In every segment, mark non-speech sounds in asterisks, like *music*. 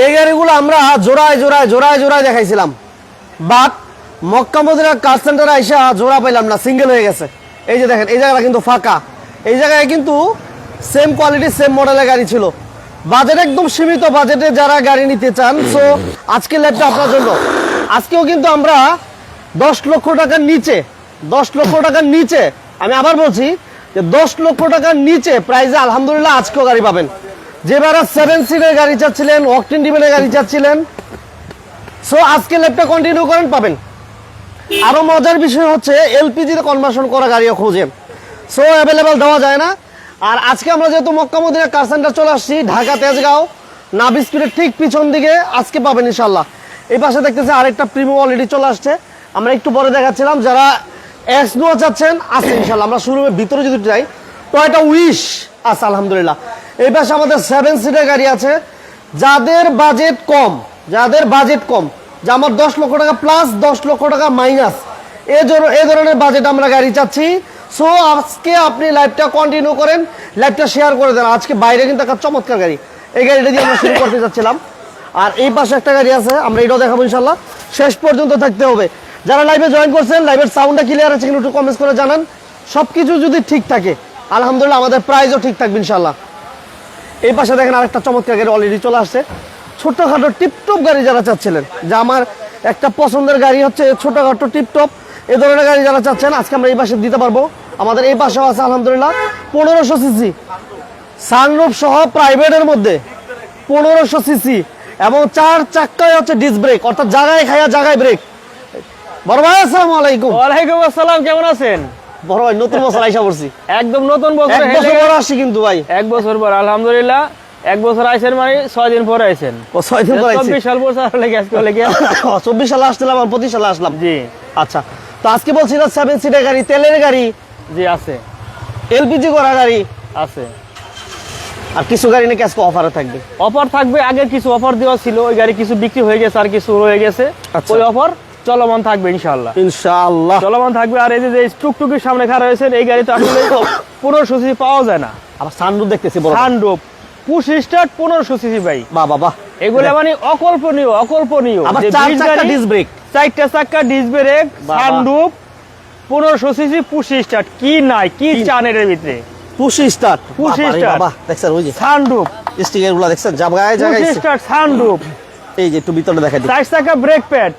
এই গাড়িগুলো আমরা জোড়ায় জোড়ায় জোড়ায় জোড়ায় দেখাইছিলাম। বাট মক্কা মদিনার কার সেন্টারে আইসা জোড়া পাইলাম না সিঙ্গেল হয়ে গেছে। এই যে দেখেন, এই জায়গাটা কিন্তু ফাঁকা। এই জায়গায় কিন্তু সেম কোয়ালিটি সেম মডেলের গাড়ি ছিল। বাজেট একদম সীমিত বাজেটে যারা গাড়ি নিতে চান সো আজকে ল্যাবটা আপনার জন্য। আজকেও কিন্তু আমরা দশ লক্ষ টাকার নিচে, দশ লক্ষ টাকার নিচে, আমি আবার বলছি যে দশ লক্ষ টাকার নিচে প্রাইজে আলহামদুলিল্লাহ আজকেও গাড়ি পাবেন। যেবার সেভেন সিটের গাড়ি চাচ্ছিলেন অকটেন ডিমের গাড়ি চাচ্ছিলেন। সো আজকে ল্যাবটা কন্টিনিউ করেন, পাবেন। আরও মজার বিষয় হচ্ছে এলপিজিতে কনভার্সন করা গাড়িও খোঁজেন সো অ্যাভেলেবেল দেওয়া যায় না। আর আজকে আমরা যেহেতু মক্কা মদিনা কার সেন্টার চলে আসছি, ঢাকা, তেজগাঁও নাবি স্পিডের ঠিক পিছন দিকে, আজকে পাবেন ইনশাল্লাহ এই পাশে দেখতেছে আরেকটা প্রিমিয়াম অলরেডি চলে আসছে। আমরা একটু পরে দেখাচ্ছিলাম, যারা এক্স নোয়া চাচ্ছেন, আছে ইনশাল্লাহ আমরা শুরু ভিতরে যদি যাই টয়টা উইশ আছে আলহামদুলিল্লাহ। এই পাশে আমাদের সেভেন সিটের গাড়ি আছে। যাদের বাজেট কম, যাদের বাজেট কম, যে আমার দশ লক্ষ টাকা প্লাস দশ লক্ষ টাকা মাইনাস এ ধর- এ ধরনের বাজেট আমরা গাড়ি চাচ্ছি। সো আজকে আপনি লাইভটা কন্টিনিউ করেন লাইভটা শেয়ার করে দেন। আজকে বাইরে কিন্তু একটা চমৎকার গাড়ি। এই গাড়িটা দিয়ে আমরা শুরু করতে যাচ্ছিলাম। আর এই পাশে একটা গাড়ি আছে, আমরা এটাও দেখাবো ইনশাল্লাহ শেষ পর্যন্ত থাকতে হবে। যারা লাইভে জয়েন করছেন লাইভের সাউন্ডটা ক্লিয়ার আছে, কিন্তু একটু কমেন্টস করে জানান। সব কিছু যদি ঠিক থাকে আলহামদুলিল্লাহ, আমাদের প্রাইসও ঠিক থাকবে ইনশাল্লাহ এই পাশে দেখেন আরেকটা চমৎকার গাড়ি অলরেডি চলে আসছে। ছোটোখাটো টিপটপ গাড়ি যারা চাচ্ছিলেন, যে আমার একটা পছন্দের গাড়ি হচ্ছে ছোটোখাটো টিপটপ এ ধরনের গাড়ি যারা চাচ্ছেন, আজকে আমরা এই পাশে দিতে পারব। আমাদের এই পাশেও আছে আলহামদুলিল্লাহ পনেরোশো সিসি সানরুফ সহ প্রাইভেটের মধ্যে পনেরোশো সিসি এবং চার চাক্কায় হচ্ছে ডিস ব্রেক অর্থাৎ জায়গায় খাইয়া জায়গায় ব্রেক বড় ভাই, আসসালামু আলাইকুম। ওয়ালাইকুম আসসালাম, কেমন আছেন? বড় ভাই নতুন বছর আইসা পড়ছি। একদম নতুন বছর এক বছর পর আসছি কিন্তু ভাই। এক বছর পর আলহামদুলিল্লাহ এক বছর আইছেন মানে ছয় দিন পরে আইছেন ও ছয় দিন পর চব্বিশ সাল বছর লেগে আজকে লেগে চব্বিশ সালে আসছিলাম আর পঁচিশ সালে আসলাম। জি। আচ্ছা তো আজকে বলছিলাম সেভেন সিটের গাড়ি তেলের গাড়ি। জি আছে। এলপিজি করা গাড়ি। আছে। আর কিছু গাড়ি নাকি আজকে অফারে থাকবে? অফার থাকবে আগের কিছু অফার দেওয়া ছিল ওই গাড়ি কিছু বিক্রি হয়ে গেছে আর কিছু রয়ে গেছে। আচ্ছা। ওই অফার চলমান থাকবে ইনশাআল্লাহ। ইনশাআল্লাহ। চলমান থাকবে। আর এই যে টুকটুকির সামনে খাড়া হয়েছে এই গাড়ি তো আসলে পনেরোশো সিসি পাওয়া যায় না। আবার সানরুফ দেখতেছি বড় সানরুপ পুশ স্টার্ট পনেরোশো সিসি ভাই। বাহ বাহ বাহ। এগুলো মানে অকল্পনীয় অকল্পনীয়। আবার যে চার ব্রিজ চাকা গাড়ি- ডিস ব্রেক চারটা চাক্কা ডিস ব্রেক বাবা। পনেরোশো সিসি পুশি স্টার্ট কি নাই কি চান এর ভিতরে? পুশি স্টার্ট দেখছেন ওই যে সানরুফ স্টিকারগুলো দেখছেন? জায়গায় জায়গায় স্টার্ট সানরুফ এই যে একটু ভিতরে দিই। চার চাকা brake pad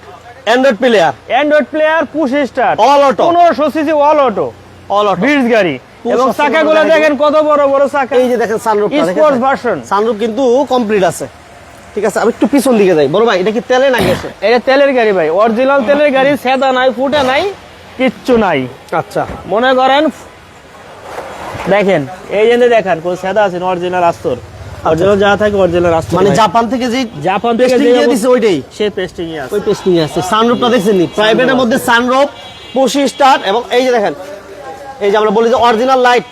Android player Android player push start All auto। পনেরোশো CC all auto all auto গাড়ি। এবং চাকাগুলো দেখেন কত বড় বড় চাকা। এই যে দেখেন সানরুফ স্পোর্টস ভার্সন সানরুফ কিন্তু কমপ্লিট আছে। ঠিক আছে আমি একটু পিছন দিকে যাই। বড় ভাই এটা কি তেলে না গেছে এটা তেলের গাড়ি ভাই। অরিজিনাল তেলের গাড়ি সেদা নাই ফুটা নাই কিচ্ছু নাই। আচ্ছা। মনে করেন দেখেন এই জন্য দেখেন কোন সেদা আছে অরিজিনাল আস্তর অরিজিনাল যা থাকে অরিজিনাল আস্তর মানে জাপান থেকে যে জাপান থেকে যে দিছে ওইটাই? সে পেস্টিং এ আছে। ওই পেস্টিং আছে। সানরুফটা দেখছেন নি প্রাইভেটের মধ্যে সানরুফ পুশি স্টার্ট এবং এই যে দেখেন এই যে আমরা বলি যে অরিজিনাল লাইট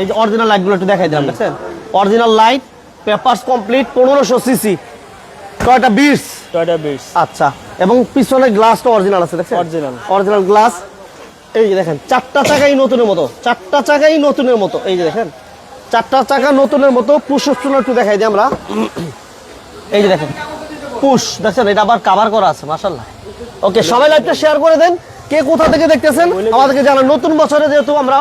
এই যে অরিজিনাল লাইটগুলো একটু দেখাই দিলাম দেখছেন? অরিজিনাল লাইট পেপারস কমপ্লিট পনেরোশো সিসি কয়টা বিটস টয়টা বিস আচ্ছা এবং পিছনের গ্লাসটা অরিজিনাল আছে দেখছেন? Original। অরিজিনাল গ্লাস এই যে দেখেন চারটা চাকাই নতুনের মতো চারটা চাকাই নতুনের মতো এই যে দেখেন। চারটা চাকা নতুনের মতো, পুশ একটু দেখাই দিই আমরা। এই যে দেখেন, পুশ, দেখছেন? এটা আবার কাভার করা আছে মাশাল্লাহ ওকে সবাই লাইভটা শেয়ার করে দেন। কে কোথা থেকে দেখতেছেন? আমাদেরকে জানান। নতুন বছরে যেহেতু আমরা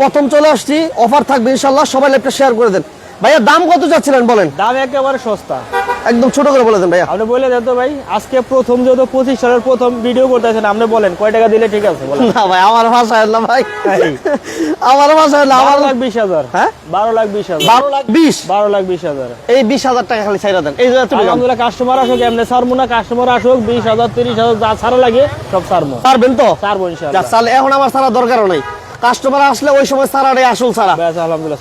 প্রথম চলে আসছি অফার থাকবে ইনশাল্লাহ সবাই লাইভটা শেয়ার করে দেন। ভাইয়া, দাম কত চাচ্ছিলেন বলেন? দাম একেবারে সস্তা। একদম ছোট করে বলে দেন ভাইয়া। আপনি বলে দেন তো ভাই আজকে প্রথম যেহেতু পঁচিশ সালের প্রথম ভিডিও করতেছেন আপনি বলেন কয় টাকা দিলে ঠিক আছে বলেন। না ভাই আমার ভাষা না ভাই। আমার ভাষা না আমার লাখ বিশ হাজার। হ্যাঁ? বারো লাখ বিশ হাজার। বারো লাখ বিশ? বারো লাখ বিশ হাজার। এই বিশ হাজার টাকা খালি ছাইরা দেন। এই যে। আলহামদুলিল্লাহ কাস্টমার আসুক এমনি সারমু না কাস্টমার আসুক বিশ হাজার তিরিশ হাজার যা ছাড়া লাগে সব সারমু পারবেন তো? সারবো তাহলে এখন আমার সারা দরকারও নাই। কাস্টমার আসলে ওই সময় সারাটাই আসল সারা।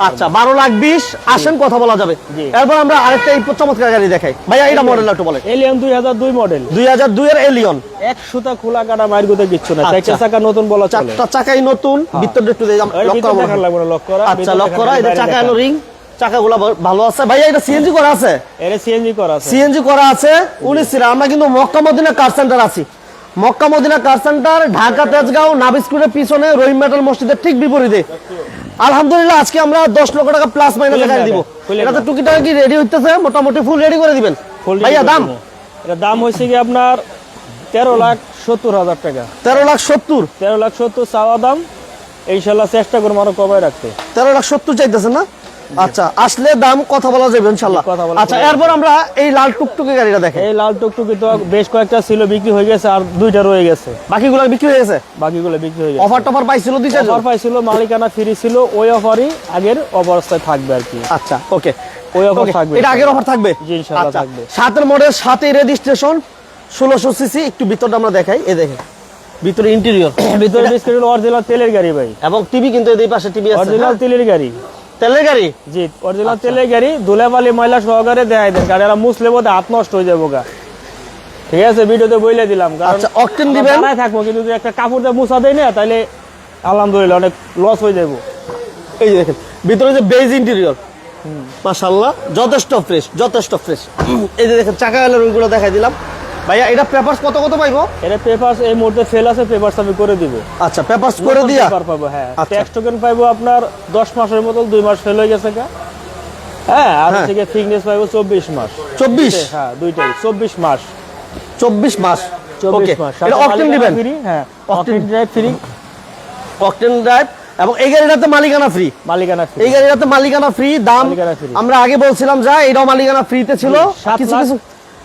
আচ্ছা বারো লাখ বিশ আসেন কথা বলা যাবে। এরপর আমরা আরেকটা এই চমৎকার গাড়ি দেখাই। ভাইয়া এটা মডেল একটু বলেন। এলিয়ন দুই হাজার দুই মডেল দুই হাজার দুই এর এলিয়ন এক সুতা খোলা কাটা মায়ের গুতে কিচ্ছু না। আচ্ছা। চারটা চাকা নতুন বলা চারটা চাকাই নতুন। ভিতরটা একটু লক করা লাগবে না লক করা। আচ্ছা লক করা। এটা চাকা এলো রিং চাকাগুলো ভালো আছে। ভাইয়া এটা সিএনজি করা আছে? এটা সিএনজি করা আছে। সিএনজি করা আছে। উনিশ আমরা কিন্তু মক্কা মদিনা কার সেন্টার আছি। Mecca Medina car centre Dhaka Tejgaon নাবিস্কুলের পিছনে রহিম মেটাল মসজিদের ঠিক বিপরীতে। আলহামদুলিল্লাহ আজকে আমরা দশ লক্ষ টাকা প্লাস মাইনাসে গাড়ি দিব। এটা, তো না। টুকিটাকি কি রেডি হইতেছে? মোটামুটি ফুল রেডি করে দিবেন। ভাইয়া দাম? এটা দাম হয়েছে কি আপনার তেরো লাখ সত্তর হাজার টাকা। তেরো লাখ সত্তর? তেরো লাখ সত্তর চাওয়া দাম। ইনশাল্লাহ চেষ্টা করব আরও কমায় রাখতে। তেরো লাখ সত্তর চাইতেছে না? আচ্ছা আসলে দাম কথা বলা যাবে বলা আচ্ছা এরপর আমরা এই লাল টুকটুকে গাড়িটা দেখেন। এই লাল টুকটুকি তো বেশ কয়েকটা ছিল বিক্রি হয়ে গেছে আর দুইটা রয়ে গেছে। বাকিগুলো বিক্রি হয়ে গেছে? বাকিগুলো বিক্রি হয়ে গেছে। অফার টফার পাইছিল দুই অফার পাইছিল মালিকানা ফ্রি ছিল ওই অফারই আগের অবস্থায় থাকবে আর কি। আচ্ছা ওকে। ওই অফার থাকবে। এটা আগের অফার থাকবে? জি, ইনশাআল্লাহ আচ্ছা, থাকবে। সাতের মডেল সাথে রেজিস্ট্রেশন ষোলোশো সিসি একটু ভিতরটা আমরা দেখাই এ দেখেন। ভিতরে ইন্টেরিয়র ভিতরে ডিসকাউন্ট অরিজিনাল তেলের গাড়ি ভাই। এবং টিভি কিন্তু এই পাশে টিভি আছে অরিজিনাল হ্যাঁ? তেলের গাড়ি। তেলের গাড়ি? জি অরিজিনাল তেলের গাড়ি ধুলাবালি ময়লা সহকারে দেখাই দেন মুসলে বোধ হাত নষ্ট হয়ে যাব গা। ঠিক আছে ভিডিওতে বইলে দিলাম আচ্ছা, octane দিবেন? দাঁড়ায় থাকব কিন্তু যদি একটা কাপড় দিয়ে মুছা দেয় না তাহলে আলহামদুলিল্লাহ অনেক লস হয়ে যাব এই যে দেখেন ভিতরে যে বেজ ইন্টেরিয়র মাশাআল্লাহ যথেষ্ট ফ্রেশ যথেষ্ট ফ্রেশ এই যে দেখেন চাকা ওইগুলো দেখাই দিলাম। ভাইয়া এটা পেপারস কত কত পাইবো? এটা পেপারস এই মুহূর্তে ফেল আছে পেপারস আমি করে দিব। আচ্ছা পেপারস করে দিয়া? পেপার পাবো হ্যাঁ। আচ্ছা। ট্যাক্স টোকেন পাইবো আপনার দশ মাসের মতো দুই মাস ফেল হয়ে গেছে গা। হ্যাঁ আর হ্যাঁ। থেকে ফিটনেস পাইবো চব্বিশ মাস। চব্বিশ? হ্যাঁ দুইটাই চব্বিশ মাস। চব্বিশ মাস? এটা অকটেন দিবেন? ফ্রি হ্যাঁ octane drive free octane drive এবং এই গাড়িটাতে মালিকানা ফ্রি মালিকানা ফ্রি এই গাড়িটাতে মালিকানা ফ্রি দাম আমরা আগে বলছিলাম যা এটাও মালিকানা ফ্রিতে ছিল। কিছু কিছু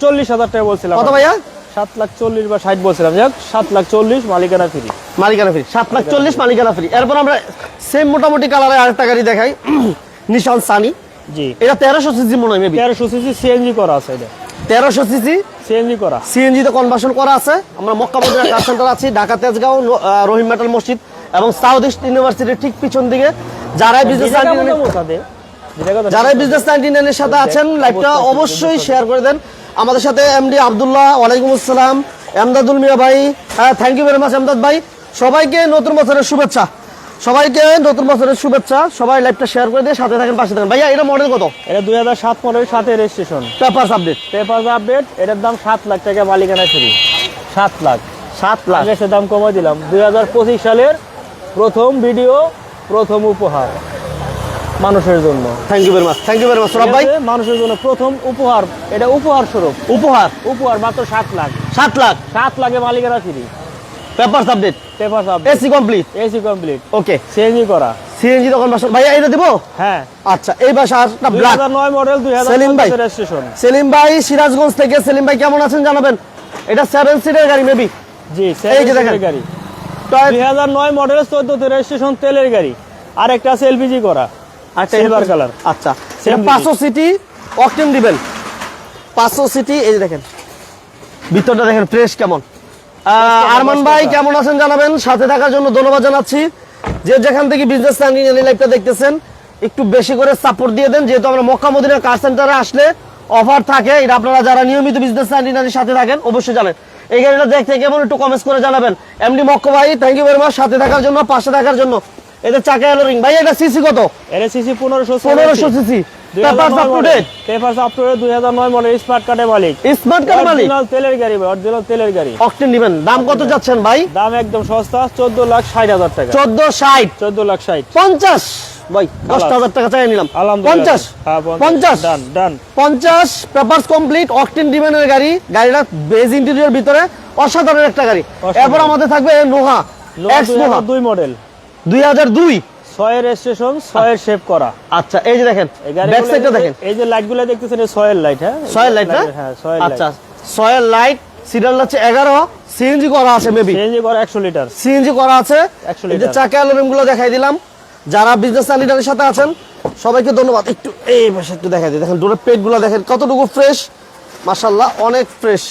চল্লিশ হাজার টাকা বলছিলাম। কত ভাইয়া? সাত লাখ চল্লিশ বা ষাট বলছিলাম যাক সাত লাখ চল্লিশ মালিকানা ফ্রি। মালিকানা ফ্রি সাত লাখ চল্লিশ মালিকানা ফ্রি। এরপর আমরা সেম মোটামুটি কালারে আরেকটা গাড়ি দেখাই। *clears throat* নিশান সানি জি। এটা তেরোশো সিসি মনে হয় তেরোশো সিসি সিএনজি করা আছে এটা। তেরোশো সিসি? সিএনজি করা। সিএনজি তে কনভার্সন করা আছে। আমরা মক্কা মদিনা কার সেন্টার আছি ঢাকা তেজগাঁও রহিম মেটাল মসজিদ এবং সাউথ ইস্ট ইউনিভার্সিটির ঠিক পিছন দিকে। যারাই বিজনেস যারাই বিজনেস নাইনটি নাইনের সাথে আছেন লাইভটা অবশ্যই শেয়ার করে দেন। আমাদের সাথে এমডি আব্দুল্লাহ ওয়ালাইকুম আসসালাম। এমদাদুল মিয়া ভাই হ্যাঁ thank you very much Emdad ভাই। সবাইকে নতুন বছরের শুভেচ্ছা। সবাইকে নতুন বছরের শুভেচ্ছা। সবাই লাইভটা শেয়ার করে দিয়ে সাথে থাকেন পাশে থাকেন। ভাইয়া এটা মডেল কত? এটা দুই হাজার সাত মডেল সাথে registration papers update paper update এটার দাম সাত লাখ টাকা মালিকানা ফ্রি সাত লাখ। সাত লাখ। এসে দাম কমাই দিলাম। দুই হাজার পঁচিশ সালের প্রথম ভিডিও প্রথম উপহার। মানুষের জন্য। Thank you very much thank you very much সরব ভাই। মানুষের জন্য প্রথম উপহার এটা উপহার স্বরূপ। উপহার? উপহার মাত্র সাত লাখ। সাত লাখ? সাত লাখে মালিকানা free. Papers update paper AC complete AC complete okay CNG করা। সিএনজি তখন বাসন ভাইয়া এটা দেবো? হ্যাঁ। আচ্ছা এই বাসাটা ব্ল্যাক হাজার নয় মডেল দুই হাজার সেলিম ভাই। রেজিস্ট্রেশন সেলিম ভাই সিরাজগঞ্জ থেকে। সেলিম ভাই কেমন আছেন জানাবেন? এটা সেভেন সিটের গাড়ি মেবি জি এই যে দেখেন। গাড়ি। দুই হাজার নয় মডেল চোদ্দতে রেজিস্ট্রেশন তেলের গাড়ি। আর একটা আছে এলপিজি করা। আচ্ছা Same এটা জিনিস। পাঁচশো সিটি অকটেন দিবেন। পাঁচশো সিটি এই দেখেন। ভিতরটা দেখেন ফ্রেশ কেমন? আরমান ভাই কেমন আছেন জানাবেন? সাথে থাকার জন্য ধন্যবাদ জানাচ্ছি। যে যেখান থেকে বিজনেস স্ট্যান্ডিং লাইভটা দেখতেছেন একটু বেশি করে সাপোর্ট দিয়ে দেন। যেহেতু আমরা মক্কা মদিনা কার সেন্টারে আসলে অফার থাকে এটা আপনারা যারা নিয়মিত বিজনেস স্ট্যান্ডিং সাথে থাকেন অবশ্যই জানেন। এই গাড়িটা দেখতে কেমন একটু কমেন্টস করে জানাবেন। এমডি মক্কা ভাই থ্যাংক ইউ ভেরি মাচ সাথে থাকার জন্য পাশে থাকার জন্য। এদের চাকা এলো রিং ভাই এটা সিসি কত? এর সিসি পনেরোশো পনেরোশো CC papers up to date papers up to দুই হাজার নয় মডেল। স্মার্ট কার্ডের মালিক। স্মার্ট কার্ড মালিক? অরিজিনাল তেলের গাড়ি ভাই অরিজিনাল তেলের গাড়ি। অকটেন দিবেন দাম কত যাচ্ছেন ভাই? দাম একদম সস্তা চোদ্দ লাখ ষাট হাজার টাকা। চোদ্দ ষাট। চোদ্দ লাখ ষাট। পঞ্চাশ। ভাই দশ হাজার টাকা চাই নিলাম। পঞ্চাশ। পঞ্চাশ। ডান ডান পঞ্চাশ। পেপার কমপ্লিট অকটেন ডিমেনের গাড়ি। গাড়িটা বেজ ইন্টেরিয়র ভিতরে। অসাধারণ একটা গাড়ি। এরপর আমাদের থাকবে নোহা এক্স নোহা দুই মডেল। দুই হাজার দুই। ছয়ের রেজিস্ট্রেশন ছয়ের শেপ করা। আচ্ছা এই যে দেখেন ব্যাক সাইডটা দেখেন। এই যে লাইটগুলো দেখতেছেন ছয়ের লাইট হ্যাঁ? ছয়ের লাইট না? হ্যাঁ ছয়ের আচ্ছা লাইট ছয়ের লাইট সিরিয়াল হচ্ছে এগারো সিএনজি করা আছে মেবি সিএনজি করা একশো লিটার সিএনজি করা আছে। 100 এই যে লিটার। চাকা অ্যালুমিনিয়ামগুলো দেখাই দিলাম। যারা বিজনেস লিডারের সাথে আছেন সবাইকে ধন্যবাদ। একটু এই পাশে একটু দেখাই দিই। দেখেন ডোরের পেটগুলো দেখেন কতটুকু ফ্রেশ মাশাল্লাহ অনেক ফ্রেশ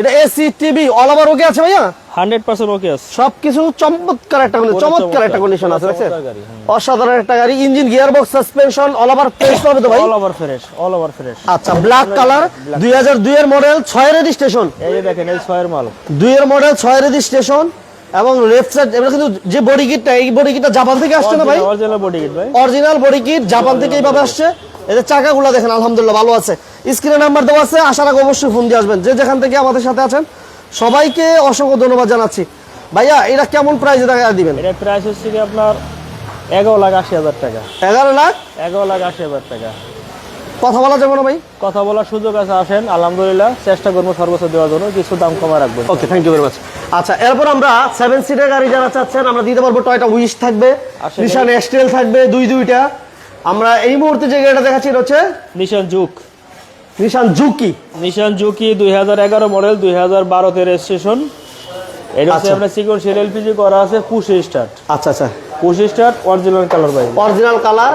এটা AC TV all over okay আছে ভাইয়া? হান্ড্রেড পার্সেন্ট ওকে আছে। সবকিছু চমৎকার একটা পুরো চমৎকার একটা কন্ডিশন আছে দেখছেন? হ্যাঁ। অসাধারণ একটা গাড়ি engine suspension all over fresh তো ভাই? All over fresh all over fresh আচ্ছা ব্ল্যাক কালার দুই হাজার দুই এর মডেল ছয় রেজিস্ট্রেশন এই যে দেখেন এই ছয়ের মাল। দুই এর মডেল ছয় রেজিস্ট্রেশন এবং লেফট সাইড এটা কিন্তু যে বডি কিটটা এই বডি কিটটা জাপান থেকে আসছে না ভাই? অরিজিনাল বডি কিট ভাই। অরিজিনাল বডি কিট জাপান থেকে এইভাবে আসছে। এদের চাকাগুলো দেখেন আলহামদুলিল্লাহ ভালো আছে। স্ক্রিনে নাম্বার দেওয়া আছে আসার আগে অবশ্যই ফোন দিয়ে আসবেন। যে যেখান থেকে আমাদের সাথে আছেন সবাইকে অসংখ্য ধন্যবাদ জানাচ্ছি। ভাইয়া এটা কেমন প্রাইসে টাকা দিবেন? এটা প্রাইস হচ্ছে কি আপনার এগারো লাখ আশি হাজার টাকা। এগারো লাখ? এগারো লাখ আশি হাজার টাকা। কথা বলা যাবে না ভাই? কথা বলার সুযোগ আছে আসেন আলহামদুলিল্লাহ চেষ্টা করব সর্বোচ্চ দেওয়ার জন্য কিছু দাম কমা রাখব। Okay thank you very much আচ্ছা এরপর আমরা সেভেন সিটের গাড়ি যারা চাচ্ছেন আমরা দিতে পারব টয়টা উইশ থাকবে নিশান এক্সটেল থাকবে দুই দুইটা। আমরা এই মুহূর্তে যে গাড়িটা দেখাচ্ছি এটা হচ্ছে Nissan Juke Nissan Juke Nissan Juke দুই হাজার এগারো মডেল দুই হাজার বারোতে রেজিস্ট্রেশন এটা হচ্ছে আচ্ছা। আপনার সিকোয়েন্সিয়াল এলপিজি করা আছে পুশ স্টার্ট আচ্ছা আচ্ছা পুশ স্টার্ট অরিজিনাল কালার পাই অরিজিনাল কালার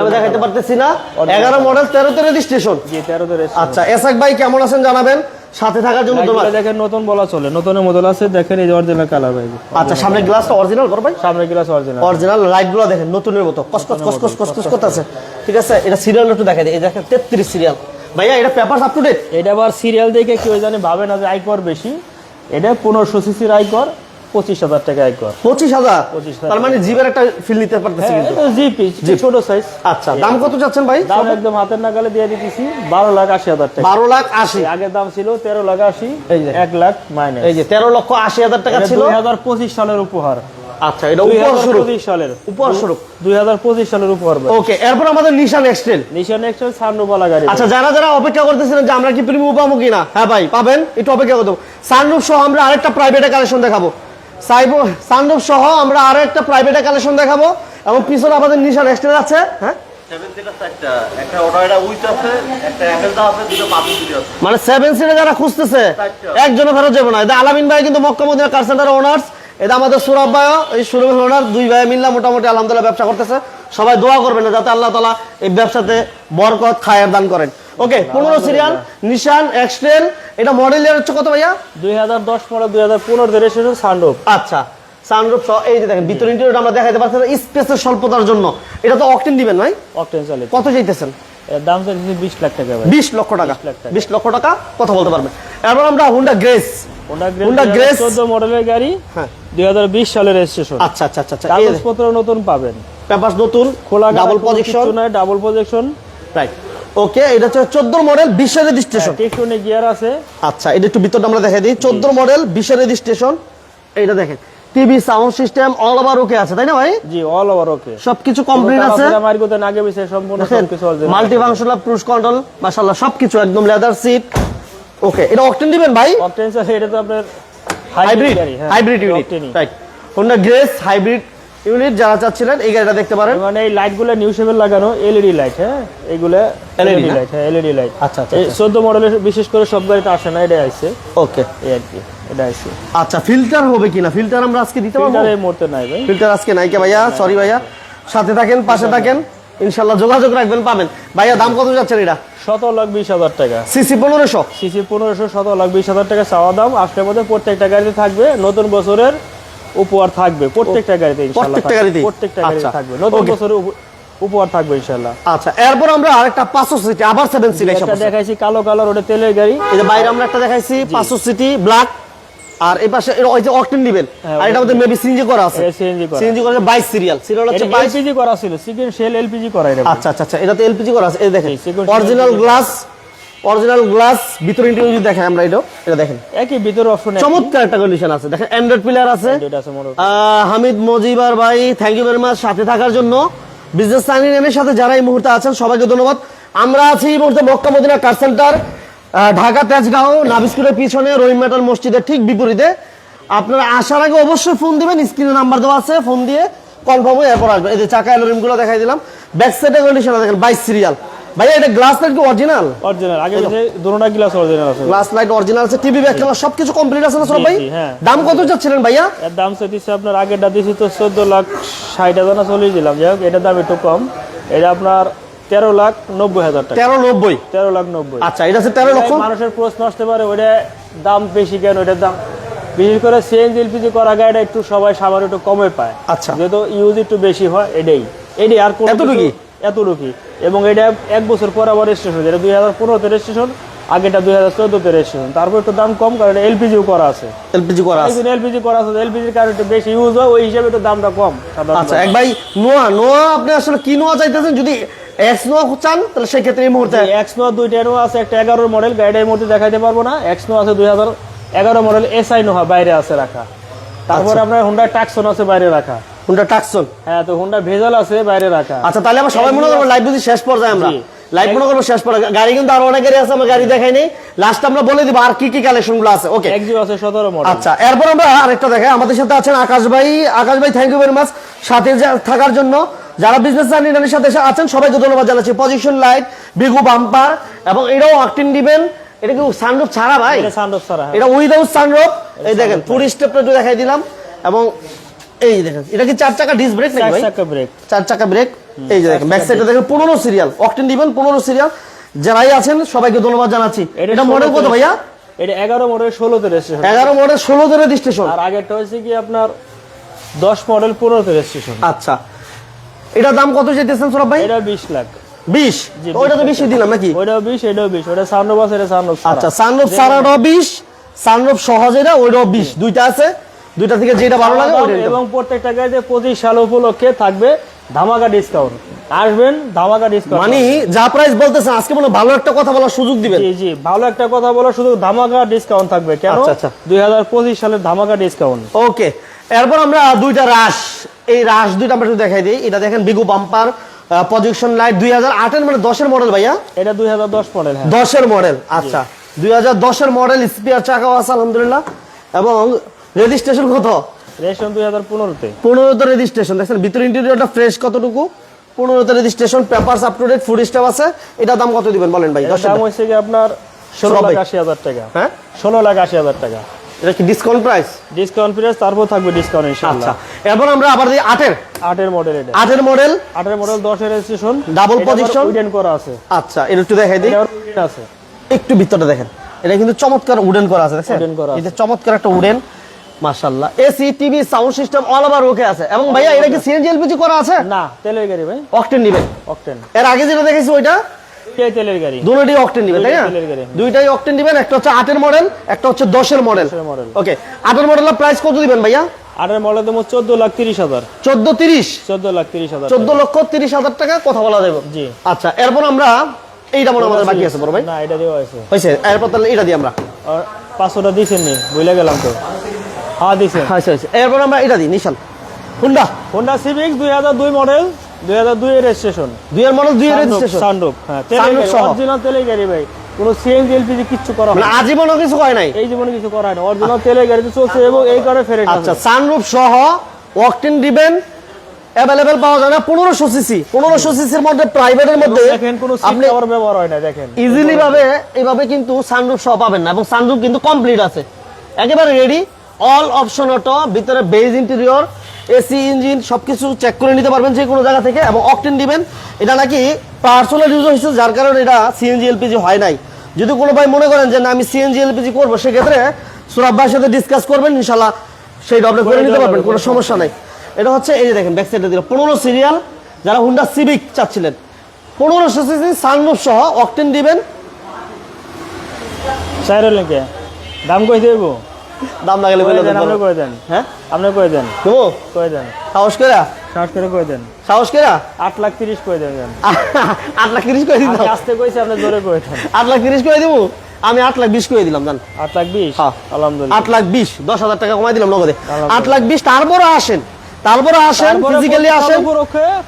আমি দেখাতে পারতেছি না এগারো মডেল তেরোতে রেজিস্ট্রেশন জি তেরোতে আচ্ছা এসআক ভাই কেমন আছেন জানাবেন সাথে থাকার জন্য ধন্যবাদ দেখেন নতুন বলা চলে নতুনের মডেল আছে দেখেন এই অরিজিনাল কালার পাই আচ্ছা সামনে গ্লাসটা অরিজিনাল করো ভাই সামনে গ্লাস অরিজিনাল অরিজিনাল লাইটগুলো দেখেন নতুনের মতো কসকস কসকস কসকস করতেছে ঠিক আছে এটা সিরিয়াল একটু দেখাই দিই এই দেখেন তেত্রিশ সিরিয়াল ভাইয়া এটা পেপার আপ টু ডেট এটা আবার সিরিয়াল দেখে কেউ জানে ভাবে না যে আয়কর বেশি। এটা পনেরোশো সিসির আয়কর পঁচিশ হাজার টাকা আয়কর পঁচিশ হাজার? 25,000 তার মানে জিপের একটা ফিল নিতে পারতেছি হ্যাঁ, জিপি ছোট সাইজ আচ্ছা দাম কত চাচ্ছেন ভাই? দাম একদম হাতের নাগালে দিয়ে দিতেছি বারো লাখ আশি হাজার টাকা। বারো লাখ আশি। আগের দাম ছিল তেরো লাখ আশি এই এক লাখ মাইনাস। এই যে তেরো লক্ষ আশি হাজার টাকা ছিল। দুই হাজার পঁচিশ সালের উপহার। আচ্ছা এটা শুরু পঁচিশ সালের। উপহার স্বরূপ। দুই হাজার পঁচিশ সালের উপহার ওকে এরপর আমাদের নিশান এক্সটেল নিশান এক্সেল সানরুপালা গাড়ি আচ্ছা যারা যারা অপেক্ষা করতেছিলেন যে আমরা কি প্রিমিয়াম পাবো কিনা? হ্যাঁ ভাই পাবেন? একটু অপেক্ষা করতে সানরুফ সহ আমরা আরেকটা প্রাইভেটে কালেকশন দেখাবো। সাইবো সানরুফ সহ আমরা আরও একটা প্রাইভেটে কালেকশন দেখাবো। এবং পিছনে আমাদের নিশান এক্সটেল আছে হ্যাঁ? মানে সেভেন সিটে যারা খুঁজতেছে চারটা। একজনও ফেরত যাবে না। আলামিন ভাই কিন্তু Mecca Medina car centre owners এটা আমাদের সুরভ ভাই এই শোরুমের ওনার দুই ভাই মিল্লা মোটামুটি আলহামদুলিল্লাহ ব্যবসা করতেছে। সবাই দোয়া করবেন যাতে আল্লাহ তালা এই ব্যবসাতে বরকত খায়ের দান করেন। ওকে পনেরো সিরিয়াল নিশান এক্সটেল এটা মডেল ইয়ার হচ্ছে কত ভাইয়া? দুই হাজার দশ পনেরো দুই হাজার পনেরো রেজিস্ট্রেশন সানরুপ আচ্ছা সানরুফ সহ এই যে দেখেন ভিতর ইন্টেরিয়র আমরা দেখাইতে পারছি স্পেসের স্বল্পতার জন্য। এটা তো অকটেন দিবেন ভাই? অকটেন চালিত কত চাইতেছেন? দাম চাইছি বিশ লাখ টাকা বিশ লক্ষ টাকা। 20 লাখ টাকা। বিশ লক্ষ টাকা কথা বলতে পারবেন আমরা Honda Grace Honda Honda Grace চোদ্দ মডেলের গাড়ি হ্যাঁ। দুই হাজার বিশ সালের রেজিস্ট্রেশন আচ্ছা আচ্ছা আচ্ছা আচ্ছা। কাগজপত্র নতুন পাবেন। পেপার নতুন খোলা double double position right okay এটা হচ্ছে চোদ্দ মডেল বিশের রেজিস্ট্রেশন টেকটনে গিয়ার আছে। আচ্ছা এটা একটু ভিতরটা আমরা দেখে দিই। চোদ্দ মডেল বিশের রেজিস্ট্রেশন এটা দেখেন। TV sound system all over okay আছে তাই না ভাই? জি অল ওভার ওকে সবকিছু কমপ্লিট আছে। মার্গোতে আগে পিছে সম্পূর্ণ সবকিছু original। Multi functional cruise control মাশাআল্লাহ সবকিছু একদম লেদার সিট ওকে এটা অকটেন দিবেন ভাই? অকটেন স্যার এটা তো আপনার hybrid hybrid unit. Right Honda Grace hybrid unit যারা চাচ্ছিলেন এই গাড়িটা দেখতে পারেন। মানে এই লাইটগুলো নিউ শেপের লাগানো এলইডি লাইট হ্যাঁ এইগুলো এলইডি? লাইট হ্যাঁ এলইডি লাইট আচ্ছা, আচ্ছা, এই আচ্ছা। চোদ্দ মডেলের বিশেষ করে সব গাড়িতে আসে না এটা আসছে। ওকে এই আর কি। এটা আচ্ছা ফিল্টার হবে কিনা? ফিল্টার আমরা আজকে দিতে পারব? ফিল্টার এই মুহূর্তে নাই ভাই। ফিল্টার আজকে ভাইয়া? সরি ভাইয়া। সাথে থাকেন পাশে থাকেন। ইনশাল্লাহ যোগাযোগ রাখবেন পাবেন। ভাইয়া দাম কত যাচ্ছেন এটা? সতেরো লাখ বিশ হাজার টাকা। সিসি পনেরোশো? সিসি পনেরোশো সতেরো লাখ বিশ হাজার টাকা চাওয়া দাম। আজকের মধ্যে প্রত্যেকটা গাড়িতে থাকবে। নতুন বছরের উপহার থাকবে। প্রত্যেকটা গাড়িতে ইনশাল্লাহ প্রত্যেকটা থাকবে। প্রত্যেকটা গাড়িতে আচ্ছা, থাকবে। নতুন বছরের উপহার থাকবে ইনশাল্লাহ। আচ্ছা এরপর আমরা আরেকটা পাঁচশো সিটি আবার সিটি দেখাইছি কালো কালার ওটা তেলের গাড়ি। এই যে বাইরে আমরা একটা দেখাইছি পাঁচশো সিটি ব্ল্যাক আর এই পাশে এর ওই যে অকটেন দিবেন হ্যাঁ, আর এটা আমাদের মেবি সিএনজি করা আছে। এটা CNG করা। সিএনজি করা বাইশ সিরিয়াল সিরিয়াল হচ্ছে এটা বাইশ এলপিজি করা ছিল চিকেন শেল এলপিজি করা এটা আচ্ছা আচ্ছা আচ্ছা এটা তো এলপিজি করা আছে এই দেখেন অরিজিনাল গ্লাস অরিজিনাল গ্লাস ভিতরে ইন্টেরিয়র যদি দেখেন আমরা এটা এটা দেখেন। একই ভিতরে অপশন চমৎকার একটা কন্ডিশন আছে দেখেন অ্যান্ড্রয়েড প্লেয়ার আছে। আছে হামিদ মজিবার ভাই থ্যাংক ইউ ভেরি মাচ সাথে থাকার জন্য। বিজনেস সাইনি নেমের সাথে যারা এই মুহূর্তে আছেন সবাইকে ধন্যবাদ। আমরা আছি এই মুহূর্তে Mecca Medina car centre Dhaka Tejgaon navy স্কুলের পিছনে রহিম মেটাল মসজিদের ঠিক বিপরীতে। আপনারা আসার আগে অবশ্যই ফোন দিবেন স্ক্রিনে নাম্বার দেওয়া আছে ফোন দিয়ে কনফার্ম হয়ে এরপর আসবেন। এই যে চাকা এলোরিমগুলো দেখাই দিলাম। ব্যাক সাইডের কন্ডিশন দেখেন বাইশ সিরিয়াল ভাইয়া এটা গ্লাস লাইট কি অরিজিনাল অরিজিনাল আগে পিছে দুটোটা গ্লাস অরিজিনাল আছে। গ্লাস লাইট অরিজিনাল আছে টিভি ব্যাক ক্যামেরা সবকিছু কমপ্লিট আছে না সব ভাই? হ্যাঁ। দাম কত চাচ্ছিলেন ভাইয়া? এর দাম চাইতেছে আপনার আগেরটা দিয়েছি তো চোদ্দ লাখ ষাট হাজার না দিলাম। যাই হোক এটার দাম একটু কম। এটা আপনার তেরো লাখ নব্বই হাজার টাকা। তেরো নব্বই? তেরো লাখ নব্বই। আচ্ছা এটা হচ্ছে তেরো লক্ষ? মানুষের প্রশ্ন আসতে পারে ওটা দাম বেশি কেন? ওটার দাম বিশেষ করে সিএনজি এলপিজি করা গাড়িটা একটু সবাই সামান্য একটু কমে পায়। আচ্ছা। যেহেতু ইউজ একটু বেশি হয় এটাই। এটাই আর এতটুকুই? কিছু- এবং এটা এক বছর পর আবার রেজিস্ট্রেশন যেটা দুই হাজার পনেরোতে রেজিস্ট্রেশন আগেটা দুই হাজার চোদ্দোতে রেজিস্ট্রেশন তারপর একটু দাম কম কারণ এলপিজিও করা আছে। এলপিজি করা আছে। এলপিজি করা আছে এলপিজির কারণে একটু বেশি ইউজ হয় ওই হিসাবে একটু দামটা কম আচ্ছা এক ভাই নোয়া নোয়া আপনি আসলে কি নোয়া চাইতেছেন? যদি এক্স চান তাহলে সেই এই মুহূর্তে এক্স নো আছে একটা এগারোর মডেল গাড়িটা এই মুহূর্তে দেখাইতে পারব না। এক্স আছে দুই হাজার এগারো মডেল এসআই নোহা বাইরে আছে রাখা। তারপর আচ্ছা। আপনার হুন্ডা টাকসন আছে বাইরে রাখা। হুন্ডা টাকসন হ্যাঁ তো হুন্ডা ভেজাল আছে বাইরে রাখা। আচ্ছা তাহলে আমরা সবাই মনে করব লাইভ বুঝি শেষ পর্যায়ে আমরা। লাইভ মনে করব শেষ পরে গাড়ি কিন্তু আরও অনেক গাড়ি আছে আমার গাড়ি দেখাই নেই। লাস্ট আমরা বলে দিব আর কি কি কালেকশনগুলো আছে। ওকে একজিও আছে সতেরো মডেল আচ্ছা এরপর আমরা আরেকটা দেখাই। আমাদের সাথে আছেন আকাশ ভাই। আকাশ ভাই থ্যাংক ইউ ভেরি মাচ সাথে থাকার জন্য। যারা বিজনেস জার্নির সাথে আছেন সবাইকে ধন্যবাদ জানাচ্ছি। পজিশন লাইট বিগু বাম্পার এবং এটাও অকটিন দিবেন। এটা কি সানরুফ ছাড়া ভাই? এটা সানরুফ ছাড়া, হ্যাঁ। এটা উইদাউট সানরুফ এই দেখেন ফুল স্টেপটা একটু দেখাই দিলাম। এবং এই দেখেন এটা কি চার চাকা ডিস ব্রেক নাকি ভাই? চার চাকা ব্রেক চার চাকা ব্রেক এই যে দেখেন ব্যাক সাইডে দেখেন পনেরো সিরিয়াল অকটেন দিবেন পনেরো সিরিয়াল যারাই আছেন সবাইকে ধন্যবাদ জানাচ্ছি। এটা মডেল কত ভাইয়া? এটা এগারো মডেল ষোলোতে রেজিস্ট্রেশন এগারো মডেল ষোলো তে রেজিস্ট্রেশন আর আগেরটা হচ্ছে কি আপনার দশ মডেল পনেরোতে রেজিস্ট্রেশন আচ্ছা। এটার দাম কত যেতেছেন সরব ভাই? এটা বিশ লাখ। বিশ? জি, তো ওইটা তো বেশি দিলাম নাকি? ওইটাও বিশ এটাও বিশ। ওটা সানরুফ আছে এটা সানরুফ আচ্ছা সানরূপ সারাটাও বিশ সানরূপ সহজেরা ওইটাও বিশ। দুইটা আছে দুইটা থেকে যেটা ভালো লাগে নিতে এবং প্রত্যেকটা গাড়িতে পঁচিশ সাল উপলক্ষে থাকবে ধামাকা ডিসকাউন্ট আসবেন ধামাকা ডিসকাউন্ট মানে যা প্রাইস বলতেছেন আজকে মনে ভালো একটা কথা বলার সুযোগ দিবেন। জি জি ভালো একটা কথা বলো শুধু ধামাকা ডিসকাউন্ট থাকবে। কেন? আচ্ছা, আচ্ছা। দুই হাজার পঁচিশ সালের ধামাকা ডিসকাউন্ট ওকে এরপর আমরা দুইটা রাশ। এই রাশ দুইটা আমরা একটু দেখাই দিই। এটা দেখেন বিগু বাম্পার পজিশন লাইট দুই হাজার আটের মানে দশের মডেল ভাইয়া। এটা দুই হাজার দশ মডেল হ্যাঁ। দশের মডেল আচ্ছা। দুই হাজার দশের মডেল স্পিয়ার চাকাও আছে আলহামদুলিল্লাহ। এবং রেজিস্ট্রেশন কত? রেশন দুই হাজার পনেরোতে। পনেরোতে রেজিস্ট্রেশন দেখছেন ভিতরে ইন্টেরিয়রটা ফ্রেশ কতটুকু? পনেরোতে registration papers up to date foot step আছে। এটা দাম কত দিবেন বলেন ভাই দাম। কি আপনার ষোলো লাখ আশি হাজার টাকা। হ্যাঁ? ষোলো লাখ আশি হাজার টাকা। এটা কি ডিসকাউন্ট প্রাইস ডিসকাউন্ট প্রাইস তারপর থাকবে ডিসকাউন্ট ইনশাআল্লাহ। আচ্ছা এরপর আমরা আবার দিই আটের আটের মডেল এটা। আটের মডেল আটের মডেল দশের রেজিস্ট্রেশন Double position? উডেন করা আছে। আচ্ছা এটা একটু দেখাই দিই। আছে। একটু ভিতরটা দেখেন। এটা কিন্তু চমৎকার উডেন করা আছে দেখছেন? Wooden করা এটা চমৎকার একটা উডেন মাশাআল্লাহ। AC TV sound system all over okay আছে। এবং ভাইয়া এটা কি সিএনজি এলপিজি করা আছে? না তেলের গাড়ি ভাই। অকটেন নিবেন। অকটেন এর আগে যেটা দেখেছি ওইটা তেলের গাড়ি? দুটোই অকটেন নিবেন তাই না? দুইটাই তেলের গাড়ি। দুইটাই অকটেন নিবেন একটা হচ্ছে আটের মডেল একটা হচ্ছে দশের মডেল ওকে আটের মডেলের প্রাইস কত দিবেন ভাইয়া? আটের মডেল দেবো চোদ্দ লাখ তিরিশ হাজার। চোদ্দ তিরিশ? চোদ্দ লাখ তিরিশ হাজার চোদ্দ লক্ষ তিরিশ হাজার টাকা কথা বলা যাবে। জি। আচ্ছা এরপর আমরা এইটা মনে আমাদের বাকি আছে বড় ভাই। না এটা দেওয়া আছে হয়েছে এরপর তাহলে এটা দিই আমরা। আর পাঁচশোটা দিয়েছেন নি বুঝলে গেলাম তো। হ্যাঁ দিয়েছেন হয়েছে এরপর আমরা এটা দিই নিশান। হুন্ডা হোন্ডা সিভিক দুই হাজার দুই মডেল দুই হাজার দুই রেজিস্ট্রেশন দুইয়ের মডেল দুইয়ের রেজিস্ট্রেশন সানরুফ হ্যাঁ তেলের সহ। অরিজিনাল তেলের গাড়ি ভাই। কোনো সিএনজি এলপিজি কিচ্ছু করা হয় মানে না। আজীবনও কিছু হয় নাই? এই জীবনে কিছু করা হয় না। অরিজিনাল তেলের গাড়িতে চলছে এবং এই কারণে ফেরে আচ্ছা সানরুফ সহ ওয়াকটিন দিবেন অ্যাভেলেবেল পাওয়া যায় না। পনেরোশো সিসি পনেরোশো সিসির মধ্যে প্রাইভেটের মধ্যে দেখেন কোনো আপনি সিট কভার ব্যবহার হয় না দেখেন। ইজিলি ভাবে এইভাবে কিন্তু সানরুফ সহ পাবেন না এবং সানরুফ কিন্তু কমপ্লিট আছে। একেবারে রেডি অল অপশন অটো ভিতরে বেজ ইন্টেরিয়র এসি ইঞ্জিন সবকিছু চেক করে নিতে পারবেন যে কোনো জায়গা থেকে এবং অকটেন দিবেন। এটা নাকি পার্সোনাল ইউজ হয়েছে যার কারণে এটা সিএনজি এলপিজি হয় নাই। যদি কোনো ভাই মনে করেন যে না আমি সিএনজি এলপিজি করব সেক্ষেত্রে সুরাব ভাইয়ের সাথে ডিসকাস করবেন ইনশাল্লাহ সেই আপনি করে নিতে পারবেন কোনো সমস্যা নাই। এটা হচ্ছে এই যে দেখেন ব্যাক সাইডে দিল পনেরো সিরিয়াল যারা হুন্ডা সিভিক চাচ্ছিলেন পনেরোশো সিসি সানরুফ সহ অকটেন দিবেন। চাইর লেগে। দাম কই দেবো? দাম না গেলে বলে দেন আপনি করে দেন? হ্যাঁ? আপনি করে দেন? দেবো? করে দেন? সাহস করে? সাহস করে করে দেন? সাহস করে? আট লাখ তিরিশ করে দেন আট লাখ তিরিশ করে দিন আস্তে কইছে আপনি জোরে করে দেন। আট লাখ তিরিশ করে দিব? আমি আট লাখ বিশ করে দিলাম জান। আট লাখ বিশ? হ্যাঁ। আলহামদুলিল্লাহ। আট লাখ বিশ দশ হাজার টাকা কমাই দিলাম নগদে আলহামদুলিল্লাহ। আট লাখ বিশ তারপরও আসেন। তারপরে আসেন ফিজিক্যালি আসেন।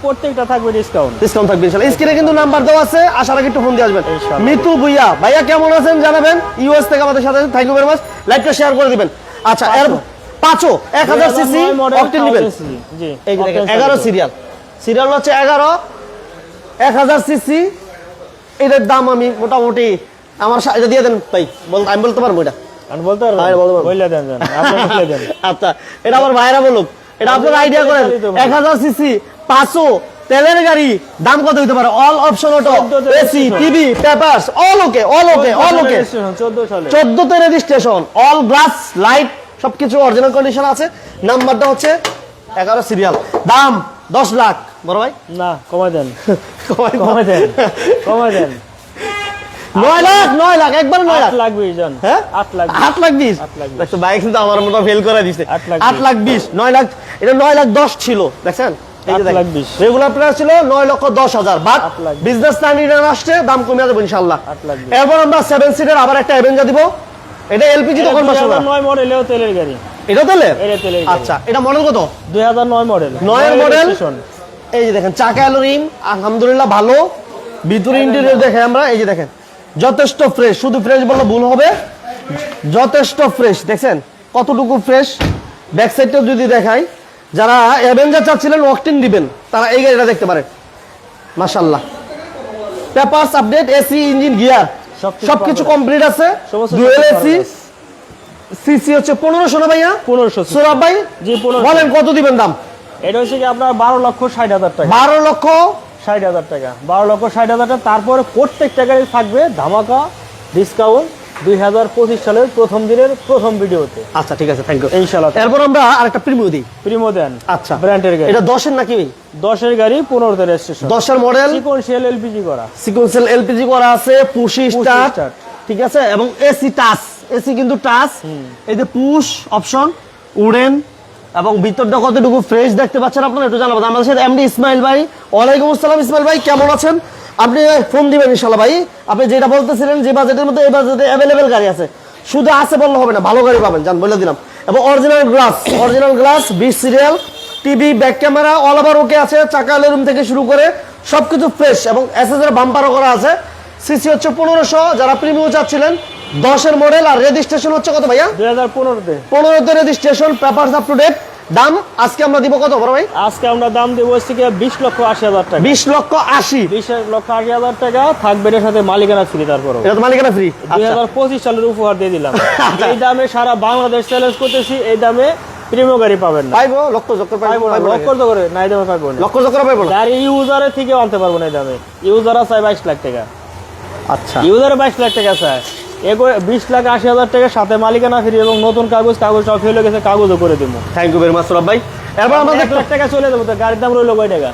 প্রত্যেকটা থাকবে ডিসকাউন্ট ডিসকাউন্ট থাকবে ইনশাল্লাহ। স্ক্রিনে কিন্তু নাম্বার দেওয়া আছে আসার আগে একটু ফোন দিয়ে আসবেন। মিতু ভুইয়া ভাইয়া কেমন আছেন জানাবেন? ইউএস থেকে আমাদের সাথে থ্যাংক ইউ ভেরি মাচ লাইভটা শেয়ার করে দিবেন। আচ্ছা এর পাঁচও এক হাজার সিসি অকটেন নেবেন। এগারো সিরিয়াল সিরিয়াল হচ্ছে এগারো এক হাজার সিসি এটার দাম আমি মোটামুটি আমার এটা দিয়ে দেন ভাই বল- আমি বলতে পারব এটা? আমি বলতে পারব। বলতে দেন *laughs* আচ্ছা এটা আমার ভাইরা বলুক। এটা আপনার আইডিয়া করেন। এক হাজার সিসি পাঁচশো তেলের গাড়ি দাম কত হতে পারে? All option auto AC TV papers all okay all okay all okay চোদ্দ চোদ্দতে রেজিস্ট্রেশন অল গ্লাস লাইট সবকিছু অরিজিনাল কন্ডিশন আছে। নাম্বারটা হচ্ছে এগারো সিরিয়াল দাম দশ লাখ। বড় ভাই? না কমাই দেন। *laughs* কমাই দেন। *laughs* কমাই দেন। নয় লাখ নয় লাখ একবার নয় লাখ আট লাখ। বিশ জন। হ্যাঁ? আট লাখ আট লাখ বিশ? আট লাখ বিশ। দেখছ ভাই কিন্তু আমার মতো ফেল করে দিছে। আট লাখ বিশ। নয় লাখ এটা নয় লাখ দশ ছিল দেখছেন? লাখ রেগুলার প্রাইস ছিল নয় লক্ষ দশ হাজার বাট। বিজনেস স্ট্যান্ডার্ড আসছে দাম ইনশাল্লাহ। এরপর আমরা সেভেন সিটের আবার একটা অ্যাভেঞ্জা দিব। এটা এলপিজি তখন মাসে নয় মডেলেও তেলের গাড়ি। এটা তেলে? তেলের আচ্ছা এটা মডেল কত? দুই হাজার নয় মডেল নয়ের মডেল। এই যে দেখেন চাকা এলো রিম আলহামদুলিল্লাহ ভালো। ভিতরে ইন্টেরিয়র দেখে আমরা এই যে দেখেন। যথেষ্ট ফ্রেশ শুধু ফ্রেশ বললে ভুল হবে। যথেষ্ট ফ্রেশ দেখছেন? কতটুকু ফ্রেশ ব্যাক সাইডটাও যদি দেখাই যারা অ্যাভেঞ্জার চাচ্ছিলেন ওয়াকটিন দিবেন তারা এই গাড়িটা দেখতে পারেন। মাশাল্লাহ papers update AC engine gear সবকিছু কমপ্লিট আছে। ডুয়েল এসি সিসি হচ্ছে পনেরোশো না ভাইয়া? 1500 সোরাব ভাই জি, 1500 বলেন কত দিবেন দাম? এটা হচ্ছে কি আপনার বারো লক্ষ ষাট হাজার টাকা। বারো লক্ষ ষাট হাজার টাকা। বারো লক্ষ ষাট হাজার টাকা। তারপরে প্রত্যেকটা গাড়ি থাকবে ধামাকা ডিসকাউন্ট দুই হাজার পঁচিশ সালের প্রথম দিনের প্রথম ভিডিওতে। আচ্ছা ঠিক আছে থ্যাংক ইউ ইনশাল্লাহ এরপর আমরা আরেকটা প্রিমিও দিই। প্রিমো দেন। আচ্ছা। ব্র্যান্ডের গাড়ি। এটা দশের নাকি? দশের গাড়ি পনেরোতে রেজিস্ট্রেশন দশের মডেল সিকোয়েন্সিয়াল এলপিজি করা। সিকোয়েন্সিয়াল এলপিজি করা আছে পুশি স্টার্ট ঠিক আছে? এবং এসি টাচ এসি কিন্তু টাচ এই যে পুশ অপশন উডেন এবং ভিতরটা কতটুকু ফ্রেশ দেখতে পাচ্ছেন আপনারা একটু জানাব আমাদের সাথে এমডি ইসমাইল ভাই, ওয়ালাইকুম আসসালাম ইসমাইল ভাই, কেমন আছেন? আপনি ফোন দিবেন ইনশাল্লাহ ভাই। আপনি যেটা বলতেছিলেন যে বাজেটের মধ্যে এই বাজেটে অ্যাভেলেবেল গাড়ি আছে। শুধু আছে বললে হবে না, ভালো গাড়ি পাবেন, জান, বলে দিলাম। এবং অরিজিনাল গ্লাস অরিজিনাল গ্লাস বিশ serial TV back camera all over okay আছে, চাকা রুম থেকে শুরু করে সবকিছু ফ্রেশ এবং এসএসের বাম্পারও করা আছে। সিসি হচ্ছে পনেরোশো, যারা প্রিমিয়াম চাচ্ছিলেন দশের মডেল আর রেজিস্ট্রেশন হচ্ছে কত ভাইয়া? দুই হাজার পনেরোতে। পনেরোতে registration paper up to date দাম আজকে আমরা দিব কত বড় ভাই? আজকে আমরা দাম দেবো হচ্ছে কি বিশ লক্ষ আশি হাজার টাকা। বিশ লক্ষ আশি। বিশ লক্ষ আশি হাজার টাকা থাকবে এর সাথে মালিকানা ফ্রি তারপরও। এটা মালিকানা ফ্রি দুই হাজার পঁচিশ সালের উপহার দিয়ে দিলাম। *laughs* আচ্ছা। এই দামে সারা বাংলাদেশ চ্যালেঞ্জ করতেছি এই দামে প্রিমিয় গাড়ি পাবেন না। পাইবো লক্ষ চক্কর পাইবো পাইবো না পাইবো না। লক্ষ তো নাই দামে পাইবো লক্ষ চক্কর পাইবো গাড়ি ইউজারের থেকে আনতে পারব না এই দামে। ইউজার চাই বাইশ লাখ টাকা। আচ্ছা। ইউজারে বাইশ লাখ টাকা চায় এগো বিশ লাখ আশি হাজার টাকা সাথে মালিকানা ফ্রি এবং নতুন কাগজ কাগজ সব ফেলে গেছে কাগজও করে দেবো। Thank you very much Sourav ভাই। এরপর আমাদের এক লাখ টাকা চলে যাব তো গাড়ির দাম রইল কয় টাকা?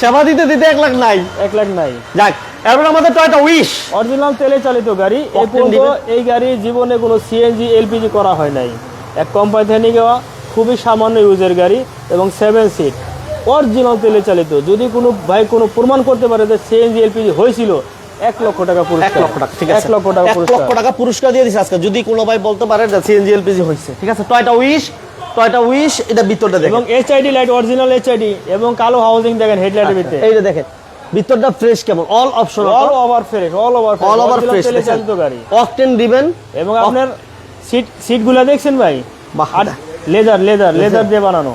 সেবা দিতে দিতে এক লাখ নাই। এক লাখ নাই। যাক এরপর আমাদের টয়টা উইশ অরিজিনাল তেলে চালিত গাড়ি এই পর্যন্ত এই গাড়ি জীবনে কোনো সিএনজি এলপিজি করা হয় নাই। এক কোম্পানি থেকে নিয়ে খুবই সামান্য ইউজের গাড়ি এবং সেভেন সিট অরিজিনাল তেলে চালিত যদি কোনো ভাই কোনো প্রমাণ করতে পারে যে সিএনজি এলপিজি হয়েছিল এক লক্ষ টাকা এক লক্ষ টাকা ঠিক এক লক্ষ টাকা এক লক্ষ টাকা পুরস্কার দিয়ে দিছে আজকে। যদি কোনো ভাই বলতে পারে যে সিএনজি এলপিজি হয়েছে ঠিক আছে? টয়টা উইশ টয়টা উইশ এটা ভিতরটা দেখেন। এবং এইচআইডি লাইট অরিজিনাল এইচআইডি এবং কালো হাউজিং দেখেন হেডলাইটের ভিতরে। এইটা দেখেন। ভিতরটা ফ্রেশ কেমন? All option all over fresh all over all over fresh চালিত গাড়ি। অকটেন দিবেন। এবং আপনার সিট সিটগুলো দেখছেন ভাই? বাহ, আর লেদার লেদার লেদার দিয়ে বানানো।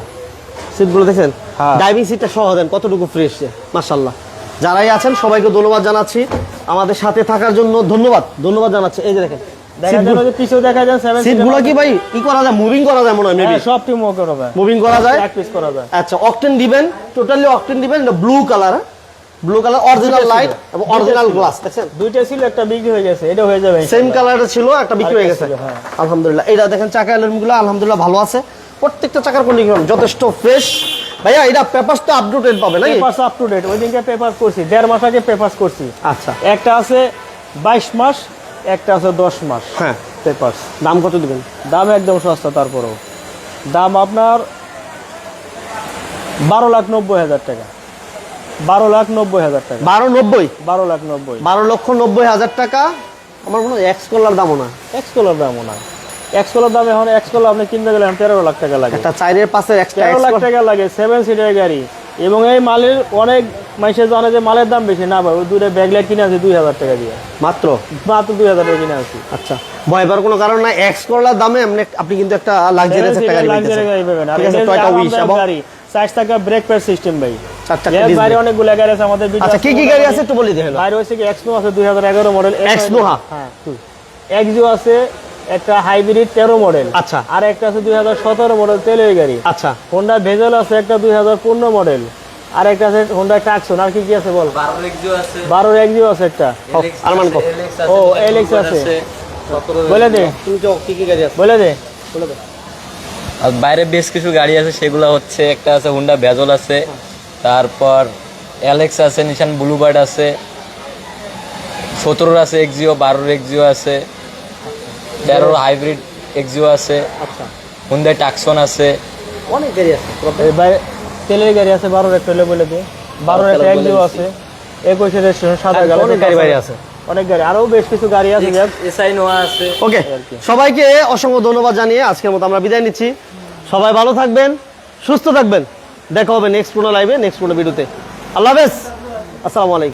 সিটগুলো দেখেন। হ্যাঁ। ড্রাইভিং সিটটা সহ দেন কতটুকু ফ্রেশ মাশাল্লাহ যারাই আছেন সবাইকে ধন্যবাদ জানাচ্ছি। আমাদের সাথে থাকার জন্য ধন্যবাদ। ধন্যবাদ জানাচ্ছি। এই যে দেখেন কি ভাই করা যায় মুভিং করা যায় মনে হয় মেবি সব টিম ওকে হবে। মুভিং করা যায়। এক পিস করা যায়। আচ্ছা অকটেন দিবেন টোটালি অকটেন দিবেন এটা blue colour blue colour original light এবং অরিজিনাল গ্লাস দেখছেন? দুইটা ছিল একটা বিক্রি হয়ে গেছে এটা হয়ে যাবে। সেম ছিল একটা বিক্রি হয়ে গেছে। হ্যাঁ। আলহামদুলিল্লাহ। এটা দেখেন চাকা এলএমগুলো আলহামদুলিল্লাহ ভালো আছে। প্রত্যেকটা চাকার কন্ডিশন যথেষ্ট ফ্রেশ ভাইয়া এটা পেপারস তো আপডেটেড পাবে নাকি? পেপারস আপ টু ডেট ওই দিনকে পেপার করছি। দেড় মাস আগে পেপার করছি। আচ্ছা। একটা আছে বাইশ মাস একটা আছে দশ মাস হ্যাঁ। পেপারস দাম কত দিবেন? দাম একদম সস্তা তারপরেও। দাম আপনার বারো লাখ নব্বই হাজার টাকা। বারো লাখ নব্বই হাজার টাকা। বারো নব্বই? বারো লাখ নব্বই। বারো লক্ষ নব্বই হাজার টাকা? আমার মনে হয় এক্স কলার দামও না। এক্স কলার দামও না। এক্স কলার দাম এখন এক্স আপনি কিনতে গেলে তেরো লাখ টাকা লাগে। পাশে তেরো লাখ টাকা লাগে সেভেন সিটের গাড়ি। এবং এই মালের অনেক মানুষের জানে যে মালের দাম বেশি। না ভাই ব্যাগলাইট কিনে আছে দুই হাজার টাকা দিয়ে। মাত্র? মাত্র দুই হাজার টাকা কিনে আছি আচ্ছা। ভয় পাওয়ার কোনো কারণ নাই এক্স কলার দামে আপনি কিন্তু একটা লাক্সারিয়াস একটা গাড়ি পাবেন। ঠিক আছে এটা উইশ এবং গাড়ি। চার টাকা ব্রেক প্যাড সিস্টেম ভাই। এর বাইরে। অনেকগুলো গাড়ি আছে আমাদের আচ্ছা কি কি গাড়ি আছে। একটু বলে দিন বাইরে হচ্ছে কি এক্সনো আছে দুই হাজার এগারো মডেল Exnoha? হ্যাঁ এক্সিও আছে একটা হাইব্রিড তেরো মডেল। আচ্ছা। আর একটা আছে দুই হাজার সতেরো মডেল তেলের গাড়ি। আচ্ছা। হোন্ডা ভেজেল আছে একটা দুই হাজার পনেরো মডেল। আর একটা আছে হোন্ডা টাকসন আর কি কি আছে বল? বারোর এক্সিও আছে একটা। আরমান ও, LX আছে। বলে দে। তুমি কি কি গাড়ি আছে? বলে দে। আর বাইরে বেশ কিছু গাড়ি আছে সেগুলো হচ্ছে একটা আছে হুন্ডা ভেজল আছে। তারপর অ্যালেক্স আছে নিশান ব্লুবার্ড আছে। সতেরোর আছে এক্সিও বারোর এক্সিও আছে। তেরোর হাইব্রিড এক্সিও আছে আচ্ছা। হুন্ডাই টাকসন আছে। অনেক গাড়ি আছে এই বাইরে তেলের গাড়ি আছে বারোর একটা হলে বলে দে। বারোর একটা এক্সিও আছে একুশে রেজিস্ট্রেশন সাদা গাড়ি অনেক গাড়ি বাইরে আছে। অনেক গাড়ি আরও বেশ কিছু গাড়ি আছে এসআই নোয়া আছে। ওকে সবাইকে অসংখ্য ধন্যবাদ জানিয়ে আজকের মতো আমরা বিদায় নিচ্ছি। সবাই ভালো থাকবেন সুস্থ থাকবেন। দেখা হবে নেক্সট কোনো লাইভে নেক্সট কোনো ভিডিওতে আল্লাহ হাফেজ। আসসালামু আলাইকুম।